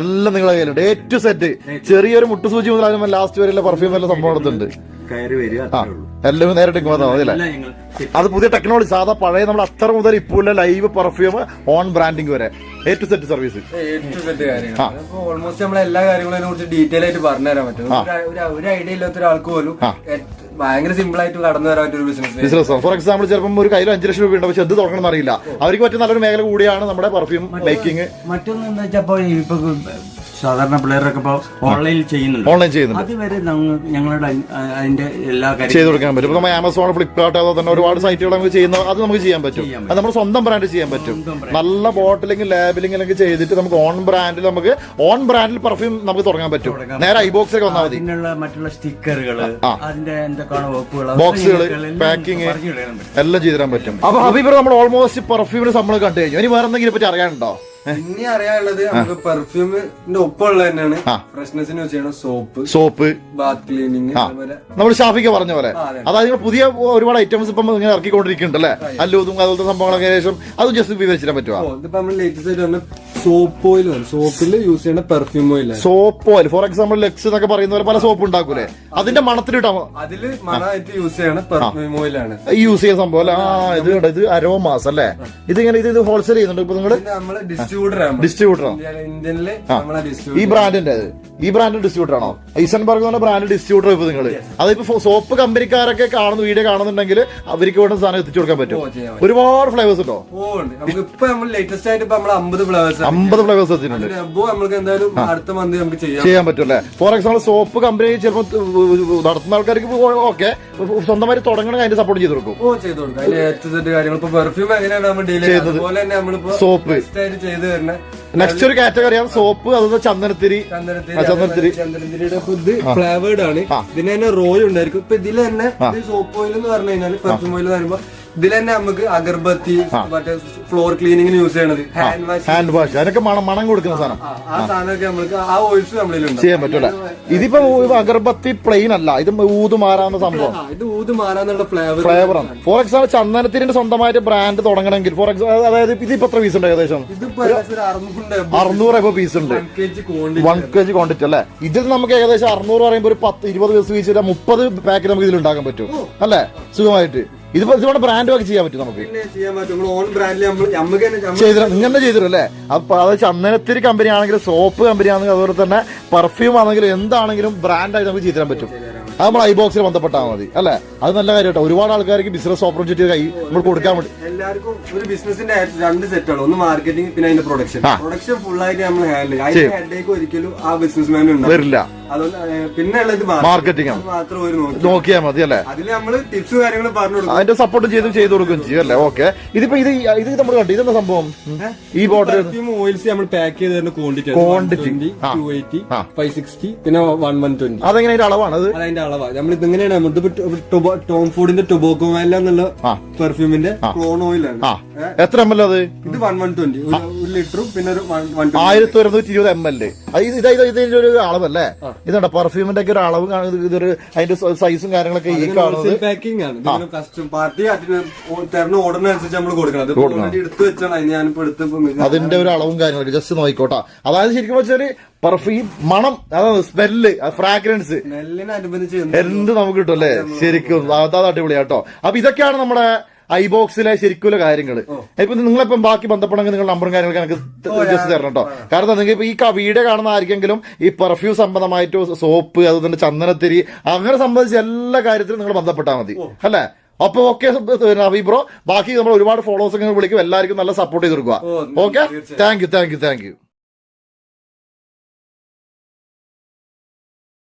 എല്ലാം നിങ്ങളെ കയ്യിലുണ്ട്. ഏറ്റവും സെറ്റ് ചെറിയൊരു മുട്ടുസൂചി മുതൽ ലാസ്റ്റ് വരെയുള്ള പെർഫ്യൂം എല്ലാം സംഭവം എടുത്തുണ്ട് കയറി വരിക അത്രേ ഉള്ളൂ. എല്ലാം നേരിട്ട് ഇങ്ങ് വന്നാൽ മതി അല്ലേ? എല്ലാം ഞങ്ങൾ അത് പുതിയ ടെക്നോളജി സാധാ പഴയ നമ്മൾ അത്ര മുതൽ ഇപ്പോൾ ലൈവ് പെർഫ്യൂം ഓൺ ബ്രാൻഡിങ് വരെ. എ ടു സെറ്റ് സർവീസ് കാര്യങ്ങൾ ഓൾമോസ്റ്റ് നമ്മളെ എല്ലാ കാര്യങ്ങളും കുറിച്ച് ഡീറ്റെയിൽ ആയിട്ട് പറഞ്ഞു തരാൻ പറ്റും. ഒരു- ഒരു- ഒരു ഐഡിയ ഇല്ലാത്ത ഒരാൾക്ക് പോലും ഏറ്റ് ഭയങ്കര സിമ്പിൾ ആയിട്ട് കടന്നു വരാൻ പറ്റിയ ഒരു ബിസിനസ് ബിസിനസ് ഫോർ എക്സാമ്പിൾ ചിലപ്പോൾ ഒരു കയ്യിൽ അഞ്ച് ലക്ഷം രൂപ ഉണ്ട് പക്ഷെ എന്ത് തുടങ്ങണം അറിയില്ല. അവർക്ക് പറ്റിയ നല്ലൊരു മേഖല കൂടിയാണ് നമ്മുടെ പെർഫ്യൂം മേക്കിംഗ് മറ്റൊന്ന് എന്താ വെച്ചാൽ ഇപ്പൊ ഇപ്പൊ സാധാരണ പിള്ളേരൊക്കെ ഇപ്പൊ ഓൺലൈനിൽ ചെയ്യുന്നുണ്ട്. ഓൺലൈൻ ചെയ്യുന്നുണ്ട്. അതുവരെ ഞങ്ങ- ഞങ്ങളുടെ അതിന്റെ എല്ലാ ചെയ്ത് ചെയ്തു കൊടുക്കാൻ പറ്റും. ഇപ്പൊ നമ്മൾ ആമസോൺ ഫ്ലിപ്കാർട്ട് അതോ തന്നെ ഒരുപാട് സൈറ്റുകൾ നമുക്ക് ചെയ്യുന്ന അത് നമുക്ക് ചെയ്യാൻ പറ്റും. അത് നമ്മുടെ സ്വന്തം ബ്രാൻഡ് ചെയ്യാൻ പറ്റും. നല്ല ബോട്ടിലിംഗ് ലാബിലിംഗ് ഒക്കെ ചെയ്തിട്ട് നമുക്ക് ഓൺ ബ്രാൻഡിൽ നമുക്ക് ഓൺ ബ്രാൻഡിൽ പെർഫ്യൂം നമുക്ക് തുടങ്ങാൻ പറ്റും. നേരെ ഐ ബോക്സ് ഒക്കെ വന്നാൽ മതി. അതിനുള്ള മറ്റുള്ള സ്റ്റിക്കറുകൾ അതിന്റെ എന്തൊക്കെയാണ് വകുപ്പുകൾ ബോക്സുകൾ പാക്കിങ് എല്ലാം ചെയ്തു തരാൻ പറ്റും. അപ്പൊ ഹബീബ് നമ്മൾ ഓൾമോസ്റ്റ് പെർഫ്യൂമിന് നമ്മൾ കണ്ടു കഴിഞ്ഞു. ഇനി വേറെ എന്തെങ്കിലും പറ്റി അറിയാനുണ്ടോ? ഇനി അറിയാനുള്ളത് നമുക്ക് പെർഫ്യൂമിന്റെ ഒപ്പമുള്ള തന്നെയാണ്. ഫ്രഷ്നെസ്സിന് യൂസ് ചെയ്യണം സോപ്പ്. സോപ്പ് ബാത്ത് ക്ലീനിങ് നമ്മൾ ഷാഫിക്ക് പറഞ്ഞ പോലെ. അതായത് പുതിയ ഒരുപാട് ഐറ്റംസ് ഇപ്പം ഇങ്ങനെ ഇറക്കിക്കൊണ്ടിരിക്കുന്നുണ്ട് അല്ലേ? അല്ലൂതും അതുപോലത്തെ സംഭവങ്ങളൊക്കെ ശേഷം അത് ജസ്റ്റ് വിവരിച്ചിടാൻ പറ്റുമോ ഇതിപ്പോ നമ്മൾ ലേറ്റസ്റ്റ് ആയിട്ട് സോപ്പ് ഓയിൽ സോപ്പിൽ സോപ്പിൽ യൂസ് ചെയ്യുന്ന perfume oil soap oil for example Lux എന്നൊക്കെ പറയുന്ന പോലെ പല സോപ്പ് ഉണ്ടാക്കൂലേ? അതിന്റെ മണത്തിലിട്ടാ അതിൽ മണമായിട്ട് യൂസ് ചെയ്യണ പെർഫ്യൂം ഓയിലാണ് യൂസ് ചെയ്യുന്ന സംഭവം അല്ലേ? ആ ഇത് കണ്ടോ, ഇത് അരോ മാസം അല്ലേ? ഇത് ഇങ്ങനെ ഇത് ഹോൾസെയിൽ ചെയ്യുന്നുണ്ട്. ഇപ്പൊ നിങ്ങൾ നമ്മൾ ഡിസ്ട്രിബ്യൂട്ടർ ആണ് ഡിസ്ട്രിബ്യൂട്ടർ ഇന്ത്യനിൽ നമ്മളെ ഈ ബ്രാൻഡിന്റെ ഈ ബ്രാൻഡ് ഡിസ്ട്രിബ്യൂട്ടർ ആണോ? ഐസൻബർഗ് എന്ന് പറഞ്ഞ ബ്രാൻഡ് ഡിസ്ട്രിബ്യൂട്ടർ ഇപ്പൊ നിങ്ങൾ അതിപ്പോ സോപ്പ് കമ്പനിക്കാരൊക്കെ കാണുന്ന വീഡിയോ കാണുന്നുണ്ടെങ്കിൽ അവർക്ക് വേണ്ട സാധനം എത്തിച്ചു കൊടുക്കാൻ പറ്റും. ഒരുപാട് ഫ്ലേവേഴ്സ് ഉണ്ടോ? ഇപ്പൊ ലേറ്റസ്റ്റ് ആയിട്ട് അമ്പത് ഫ്ലവേഴ്സ് അമ്പത് ഫ്ലേവേഴ്സ് വെച്ചിട്ടുണ്ട്. ചെയ്യാൻ പറ്റും അല്ലേ ഫോർ എക്സാമ്പിൾ സോപ്പ് കമ്പനി ചിലപ്പോൾ നടത്തുന്ന ആൾക്കാർക്ക് ഓക്കെ സ്വന്തമായി തുടങ്ങണമെങ്കിൽ അതിന്റെ സപ്പോർട്ട് ചെയ്ത് കൊടുക്കും. സോപ്പ് നെക്സ്റ്റ് ഒരു കാറ്റഗറി ആണ് സോപ്പ് അതുപോലെ ചന്ദനത്തിരി. ചന്ദനത്തിരി. ചന്ദനത്തിരിയുടെ ഇത് ഫ്ലേവേർഡ് ആണ്. ഇതിന് തന്നെ റോയ് ഉണ്ടായിരിക്കും. ഇപ്പൊ ഇതിൽ തന്നെ സോപ്പ് ഓയിൽ എന്ന് പറഞ്ഞു കഴിഞ്ഞാൽ പെർഫ്യൂം ഓയിൽ എന്ന് പറയുമ്പോ ഇതിൽ തന്നെ നമുക്ക് അഗർബത്തി മറ്റേ ഫ്ലോർ ക്ലീനിങ്ങിന് യൂസ് ചെയ്യണത്. ഹാൻഡ് വാഷ് ഹാൻഡ് വാഷ് അതിനൊക്കെ മണം മണം കൊടുക്കുന്ന സാധനം. ആ സാധനമൊക്കെ നമുക്ക് ആ ഓയിൽസ് നമ്മളിലുണ്ട്. ചെയ്യാൻ പറ്റൂല. ഇതിപ്പോ അഗർബത്തി പ്ലെയിൻ അല്ല. ഇത് ഊത് മാറാവുന്ന സംഭവം. ഇത് ഊത് മാറാന്നുള്ള ഫ്ലേവർ ഫ്ലേവർ ആണ്. ഫോർ എക്സാമ്പിൾ ചന്ദനത്തിന്റെ സ്വന്തമായിട്ട് ബ്രാൻഡ് തുടങ്ങണമെങ്കിൽ ഫോർ എക്സാമ്പിൾ അതായത് ഇതിപ്പോ എത്ര പീസ് ഉണ്ട് ഏകദേശം? അറുന്നൂറ് എബോ പീസ് ഉണ്ട്. വൺ കെ ജി ക്വാണ്ടിറ്റി അല്ലേ? ഇതിൽ നമുക്ക് ഏകദേശം അറുന്നൂറ് പറയുമ്പോൾ ഒരു പത്ത് ഇരുപത് പീസ് വീശിട്ട് മുപ്പത് പാക്കറ്റ് നമുക്ക് ഇതിൽ ഉണ്ടാക്കാൻ പറ്റും അല്ലേ? സുഖമായിട്ട്. ഇതിപ്പോ ഇതുകൊണ്ട് ബ്രാൻഡ് ഒക്കെ ചെയ്യാൻ പറ്റും നമുക്ക്. ചെയ്യാൻ പറ്റും. ഓൺ ബ്രാൻഡിൽ തന്നെ ചെയ്തിര ഇങ്ങനെ ചെയ്തിരും അല്ലേ? അപ്പൊ അത് ചന്ദനത്തിരി കമ്പനി ആണെങ്കിലും സോപ്പ് കമ്പനി ആണെങ്കിലും അതുപോലെ തന്നെ പെർഫ്യൂം ആണെങ്കിലും എന്താണെങ്കിലും ബ്രാൻഡായി നമുക്ക് ചെയ്തു തരാൻ പറ്റും. അത് നമ്മൾ ഐബോക്സിൽ ബന്ധപ്പെട്ടാൽ മതി. അല്ലെ? അത് നല്ല കാര്യം കേട്ടോ. ഒരുപാട് ആൾക്കാർക്ക് ബിസിനസ് ഓപ്പർച്യൂണിറ്റി കൈ നമ്മൾ കൊടുക്കാൻ വേണ്ടി എല്ലാവർക്കും ഒരു ബിസിനസിന്റെ രണ്ട് സെറ്റാണ് ഒന്ന് മാർക്കറ്റിംഗ് പിന്നെ അതിന്റെ പ്രൊഡക്ഷൻ പ്രൊഡക്ഷൻ ഫുൾ ആയിട്ട് നമ്മൾ ഹാൻഡിൽ അതിന്റെ ഹെഡേക്ക് ഒരിക്കലും ആ ബിസിനസ്മാൻ ഉണ്ടാവില്ല. വരില്ല. അതുകൊണ്ട് പിന്നെ ഉള്ളത് Marketing ആണ്. മാത്രം ഒരു നോക്കിയാൽ മതി അല്ലേ? അതിൽ നമ്മൾ ടിപ്സ് കാര്യങ്ങൾ പറഞ്ഞു കൊടുക്കും. അതിന്റെ സപ്പോർട്ട് ചെയ്ത് ചെയ്തു കൊടുക്കുകയും ചെയ്യും അല്ലേ? ഓക്കെ ഇതിപ്പോ ഇത് ഇത് നമ്മൾ കണ്ടു. ഇതെന്താ സംഭവം? ഈ പെർഫ്യൂം ഓയിൽസ് നമ്മൾ പാക്ക് ചെയ്ത് തരുന്ന quantity quantity. Two eighty five sixty പിന്നെ വൺ വൺ ട്വന്റി അതെങ്ങനെ അതിന്റെ അളവാണ് അത്? അതതിന്റെ അളവാ. നമ്മൾ ഇതിങ്ങനെയാണ് നമ്മളിപ്പോ ടോം ഫുഡിന്റെ ടൊബോക്കോ വാല എന്നുള്ള പെർഫ്യൂമിന്റെ ക്ലോൺ ഓയിൽ ആണ്. എത്ര എം എൽ അത്? ഇത് വൺ വൺ ട്വന്റി ഒരു ലിറ്ററും പിന്നെ ഒരു ആയിരത്തി ഒരുന്നൂറ്റി ഇരുപത് എം എൽ ഇത് ഇത് ഇതിന്റെ ഒരു അളവല്ലേ? ഇതുണ്ട്. പെർഫ്യൂമിന്റെ ഒക്കെ ഒരു അളവ് കാണുന്നത് ഇതൊരു അതിന്റെ സൈസും കാര്യങ്ങളൊക്കെ ഈ കാണുന്നത്. പാക്കിംഗ് ആണ്. കസ്റ്റം പാർട്ടി തരുന്ന ഓർഡറിനനുസരിച്ച് നമ്മൾ കൊടുക്കണം. എടുത്തു വെച്ചാണ്. ഞാനിപ്പോ എടുത്ത് അതിന്റെ ഒരു അളവും കാര്യങ്ങളൊക്കെ ജസ്റ്റ് നോക്കിക്കോട്ടെ. അതായത് ശരിക്കും വെച്ചാൽ പെർഫ്യൂം മണം അതാണ് സ്മെല്ല് ഫ്രാഗ്രൻസ് എന്ത് നമുക്ക് കിട്ടും അല്ലേ? ശരിക്കും. അതാ അടിപൊളിയാട്ടോ. അപ്പൊ ഇതൊക്കെയാണ് നമ്മുടെ ഐബോക്സിലെ ശരിക്കുള്ള കാര്യങ്ങൾ ഇപ്പൊ നിങ്ങളിപ്പം ബാക്കി ബന്ധപ്പെടണമെങ്കിൽ നിങ്ങൾ നമ്പറും കാര്യങ്ങളൊക്കെ എനിക്ക് ജസ്റ്റ് തരണം കേട്ടോ കാരണം നിങ്ങൾ ഇപ്പൊ ഈ വീഡിയോ കാണുന്ന ആർക്കെങ്കിലും ഈ പെർഫ്യൂം സംബന്ധമായിട്ട് സോപ്പ് അതുപോലെ ചന്ദനത്തിരി അങ്ങനെ സംബന്ധിച്ച് എല്ലാ കാര്യത്തിലും നിങ്ങൾ ബന്ധപ്പെട്ടാൽ മതി. അല്ലേ? അപ്പൊ ഓക്കെ നവി ബ്രോ ബാക്കി നമ്മൾ ഒരുപാട് ഫോളോവേഴ്സ് വിളിക്കും. എല്ലാവർക്കും നല്ല സപ്പോർട്ട് ചെയ്ത് കൊടുക്കുക. Okay thank you thank you thank you